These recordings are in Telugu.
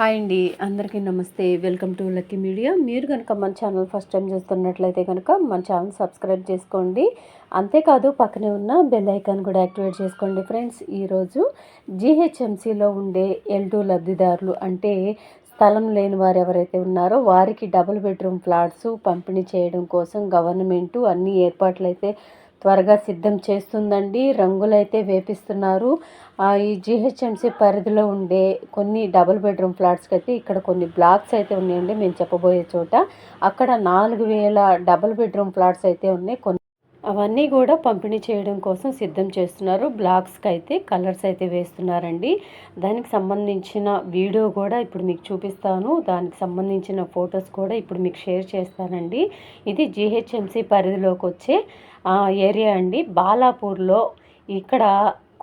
హాయ్ అండి అందరికీ నమస్తే. Welcome to lucky media. మీరు కనుక మన ఛానల్ ఫస్ట్ టైం చూస్తున్నట్లయితే కనుక మన ఛానల్ సబ్స్క్రైబ్ చేసుకోండి. అంతేకాదు పక్కనే ఉన్న బెల్ ఐకాన్ కూడా యాక్టివేట్ చేసుకోండి ఫ్రెండ్స్. ఈరోజు జీహెచ్ఎంసీలో ఉండే ఎల్ టూ లబ్ధిదారులు అంటే స్థలం లేని వారు ఎవరైతే ఉన్నారో వారికి డబుల్ బెడ్రూమ్ ఫ్లాట్స్ పంపిణీ చేయడం కోసం గవర్నమెంటు అన్ని ఏర్పాట్లు అయితే త్వరగా సిద్ధం చేస్తుందండి. రంగులైతే వేపిస్తున్నారు. ఈ జిహెచ్ఎంసీ పరిధిలో ఉండే కొన్ని డబుల్ బెడ్రూమ్ ఫ్లాట్స్కి అయితే ఇక్కడ కొన్ని బ్లాక్స్ అయితే ఉన్నాయండి. మేము చెప్పబోయే చోట. అక్కడ నాలుగు వేల డబుల్ బెడ్రూమ్ ఫ్లాట్స్ అయితే ఉన్నాయి. కొన్ని అవన్నీ కూడా పంపిణీ చేయడం కోసం సిద్ధం చేస్తున్నారు. బ్లాక్స్కి అయితే కలర్స్ అయితే వేస్తున్నారండి. దానికి సంబంధించిన వీడియో కూడా ఇప్పుడు మీకు చూపిస్తాను. దానికి సంబంధించిన ఫొటోస్ కూడా ఇప్పుడు మీకు షేర్ చేస్తానండి. ఇది జిహెచ్ఎంసి పరిధిలోకి వచ్చే ఏరియా అండి. బాలాపూర్లో ఇక్కడ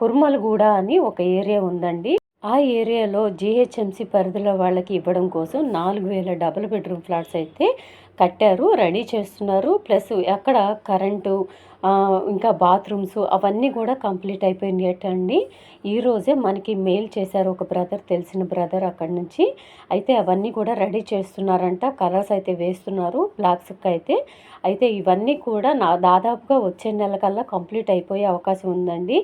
కుర్మలగూడ అని ఒక ఏరియా ఉందండి. ఆ ఏరియాలో జిహెచ్ఎంసి పరిధిలో వాళ్ళకి ఇవ్వడం కోసం నాలుగు వేల డబుల్ బెడ్రూమ్ ఫ్లాట్స్ అయితే కట్టారు రెడీ చేస్తున్నారు. ప్లస్ అక్కడ కరెంటు ఇంకా బాత్రూమ్స్ అవన్నీ కూడా కంప్లీట్ అయిపోయినట్టండి ఈరోజే మనకి మెయిల్ చేశారు ఒక బ్రదర్ తెలిసిన బ్రదర్ అక్కడి నుంచి. అయితే అవన్నీ కూడా రెడీ చేస్తున్నారంట. కలర్స్ అయితే వేస్తున్నారు బ్లాక్స్కి అయితే. అయితే ఇవన్నీ కూడా నా దాదాపుగా వచ్చే నెల కల్లా కంప్లీట్ అయిపోయే అవకాశం ఉందండి.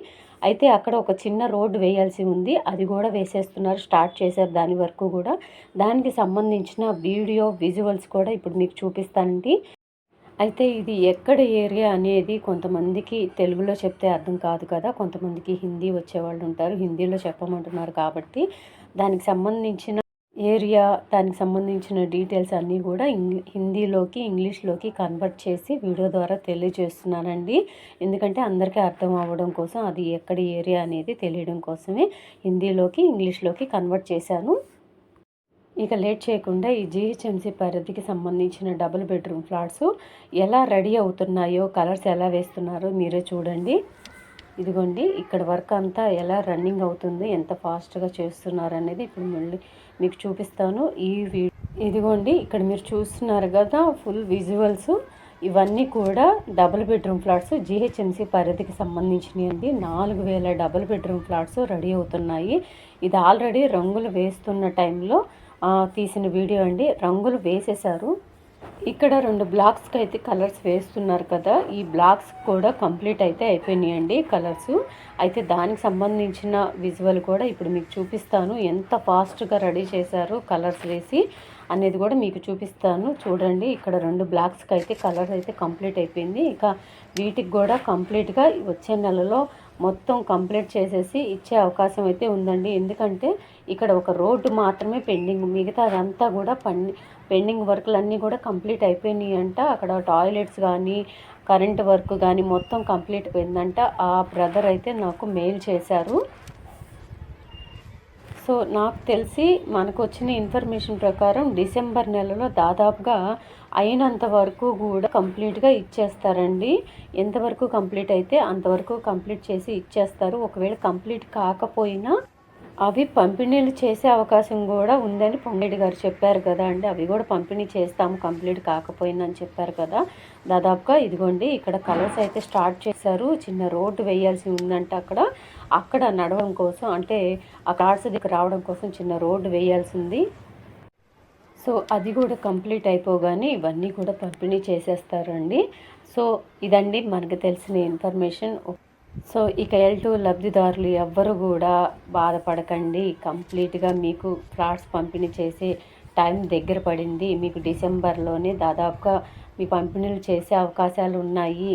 అయితే అక్కడ ఒక చిన్న రోడ్డు వేయాల్సి ఉంది. అది కూడా వేసేస్తున్నారు స్టార్ట్ చేశారు దాని వరకు కూడా. దానికి సంబంధించిన వీడియో విజువల్స్ కూడా ఇప్పుడు మీకు చూపిస్తానండి. అయితే ఇది ఎక్కడ ఏరియా అనేది కొంతమందికి తెలుగులో చెప్తే అర్థం కాదు కదా. కొంతమందికి హిందీ వచ్చేవాళ్ళు ఉంటారు. హిందీలో చెప్పమంటున్నారు కాబట్టి దానికి సంబంధించిన ఏరియా దానికి సంబంధించిన డీటెయిల్స్ అన్నీ కూడా హిందీలోకి ఇంగ్లీష్లోకి కన్వర్ట్ చేసి వీడియో ద్వారా తెలియజేస్తున్నానండి. ఎందుకంటే అందరికీ అర్థం అవ్వడం కోసం అది ఎక్కడ ఏరియా అనేది తెలియడం కోసమే హిందీలోకి ఇంగ్లీష్లోకి కన్వర్ట్ చేశాను. ఇక లేట్ చేయకుండా ఈ జీహెచ్ఎంసీ పరిధికి సంబంధించిన డబుల్ బెడ్రూమ్ ఫ్లాట్స్ ఎలా రెడీ అవుతున్నాయో కలర్స్ ఎలా వేస్తున్నారో మీరే చూడండి. ఇదిగోండి ఇక్కడ వర్క్ అంతా ఎలా రన్నింగ్ అవుతుంది ఎంత ఫాస్ట్గా చేస్తున్నారు అనేది ఇప్పుడు మళ్ళీ మీకు చూపిస్తాను. ఈ ఇదిగోండి ఇక్కడ మీరు చూస్తున్నారు కదా ఫుల్ విజువల్స్. ఇవన్నీ కూడా డబుల్ బెడ్రూమ్ ఫ్లాట్స్ జిహెచ్ఎంసీ పరిధికి సంబంధించినవి అండి. నాలుగు వేల డబుల్ బెడ్రూమ్ ఫ్లాట్స్ రెడీ అవుతున్నాయి. ఇది ఆల్రెడీ రంగులు వేస్తున్న టైంలో తీసిన వీడియో అండి. రంగులు వేసేశారు. ఇక్కడ రెండు బ్లాక్స్కి అయితే కలర్స్ వేస్తున్నారు కదా. ఈ బ్లాక్స్ కూడా కంప్లీట్ అయితే అయిపోయినాయండి కలర్స్. అయితే దానికి సంబంధించిన విజువల్ కూడా ఇప్పుడు మీకు చూపిస్తాను. ఎంత ఫాస్ట్గా రెడీ చేశారు కలర్స్ వేసి అనేది కూడా మీకు చూపిస్తాను. చూడండి ఇక్కడ రెండు బ్లాక్స్కి అయితే కలర్స్ అయితే కంప్లీట్ అయిపోయింది. ఇక వీటికి కూడా కంప్లీట్గా వచ్చే నెలలో మొత్తం కంప్లీట్ చేసేసి ఇచ్చే అవకాశం అయితే ఉందండి. ఎందుకంటే ఇక్కడ ఒక రోడ్డు మాత్రమే పెండింగ్ మిగతా అదంతా కూడా పండి పెండింగ్ వర్క్లు అన్నీ కూడా కంప్లీట్ అయిపోయినాయి అంట అక్కడ టాయిలెట్స్ కానీ కరెంట్ వర్క్ కానీ మొత్తం కంప్లీట్ అయిందంట ఆ బ్రదర్ అయితే నాకు మెయిల్ చేశారు. సో నాకు తెలిసి మనకు వచ్చిన ఇన్ఫర్మేషన్ ప్రకారం డిసెంబర్ నెలలో దాదాపుగా అయినంత వరకు కూడా కంప్లీట్గా ఇచ్చేస్తారండి. ఎంతవరకు కంప్లీట్ అయితే అంతవరకు కంప్లీట్ చేసి ఇచ్చేస్తారు. ఒకవేళ కంప్లీట్ కాకపోయినా అవి పంపిణీలు చేసే అవకాశం కూడా ఉందని పొంగేటి గారు చెప్పారు కదా అండి. అవి కూడా పంపిణీ చేస్తాము కంప్లీట్ కాకపోయిందని చెప్పారు కదా. దాదాపుగా ఇదిగోండి ఇక్కడ కలర్స్ అయితే స్టార్ట్ చేశారు. చిన్న రోడ్డు వేయాల్సి ఉందంటే అక్కడ. అక్కడ నడవడం కోసం అంటే ఆ కార్స్ దగ్గర రావడం కోసం చిన్న రోడ్డు వేయాల్సి ఉంది. సో అది కూడా కంప్లీట్ అయిపోగానే ఇవన్నీ కూడా పంపిణీ చేసేస్తారండి. సో ఇదండి మనకు తెలిసిన ఇన్ఫర్మేషన్. సో ఇక ఎల్ టూ లబ్ధిదారులు ఎవ్వరు కూడా బాధపడకండి. కంప్లీట్గా మీకు ఫ్లాట్స్ పంపిణీ చేసే టైం దగ్గర పడింది. మీకు డిసెంబర్లోనే దాదాపుగా మీ పంపిణీలు చేసే అవకాశాలు ఉన్నాయి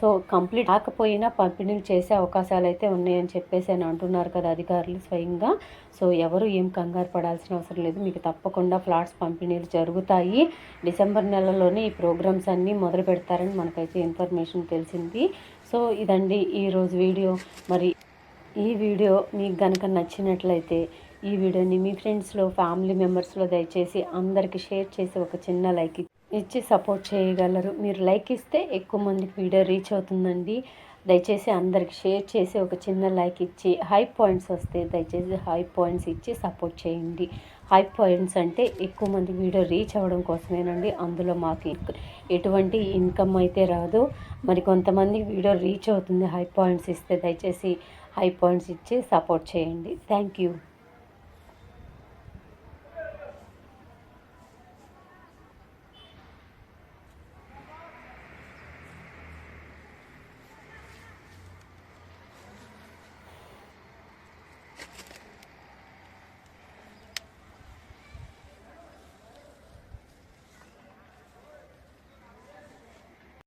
సో కంప్లీట్ కాకపోయినా పంపిణీలు చేసే అవకాశాలు అయితే ఉన్నాయని చెప్పేసి అని అంటున్నారు కదా అధికారులు స్వయంగా. సో ఎవరు ఏం కంగారు పడాల్సిన అవసరం లేదు. మీకు తప్పకుండా ఫ్లాట్స్ పంపిణీలు జరుగుతాయి. డిసెంబర్ నెలలోనే ఈ ప్రోగ్రామ్స్ అన్నీ మొదలు పెడతారని మనకైతే ఇన్ఫర్మేషన్ తెలిసింది. సో ఇదండి ఈరోజు వీడియో. మరి ఈ వీడియో మీకు కనుక నచ్చినట్లయితే ఈ వీడియోని మీ ఫ్రెండ్స్లో ఫ్యామిలీ మెంబర్స్లో దయచేసి అందరికీ షేర్ చేసి ఒక చిన్న లైక్ ఇచ్చి సపోర్ట్ చేయగలరు. మీరు లైక్ ఇస్తే ఎక్కువ మందికి వీడియో రీచ్ అవుతుందండి. దయచేసి అందరికి షేర్ చేసి ఒక చిన్న లైక్ ఇచ్చి హై పాయింట్స్ వస్తే దయచేసి హై పాయింట్స్ ఇచ్చి సపోర్ట్ చేయండి. హై పాయింట్స్ అంటే ఎక్కువ మంది వీడియో రీచ్ అవ్వడం కోసమేనండి. అందులో మాకు ఎటువంటి ఇన్కమ్ అయితే రాదు. మరి కొంతమంది వీడియో రీచ్ అవుతుంది. హై పాయింట్స్ ఇస్తే దయచేసి హై పాయింట్స్ ఇచ్చి సపోర్ట్ చేయండి. Thank you.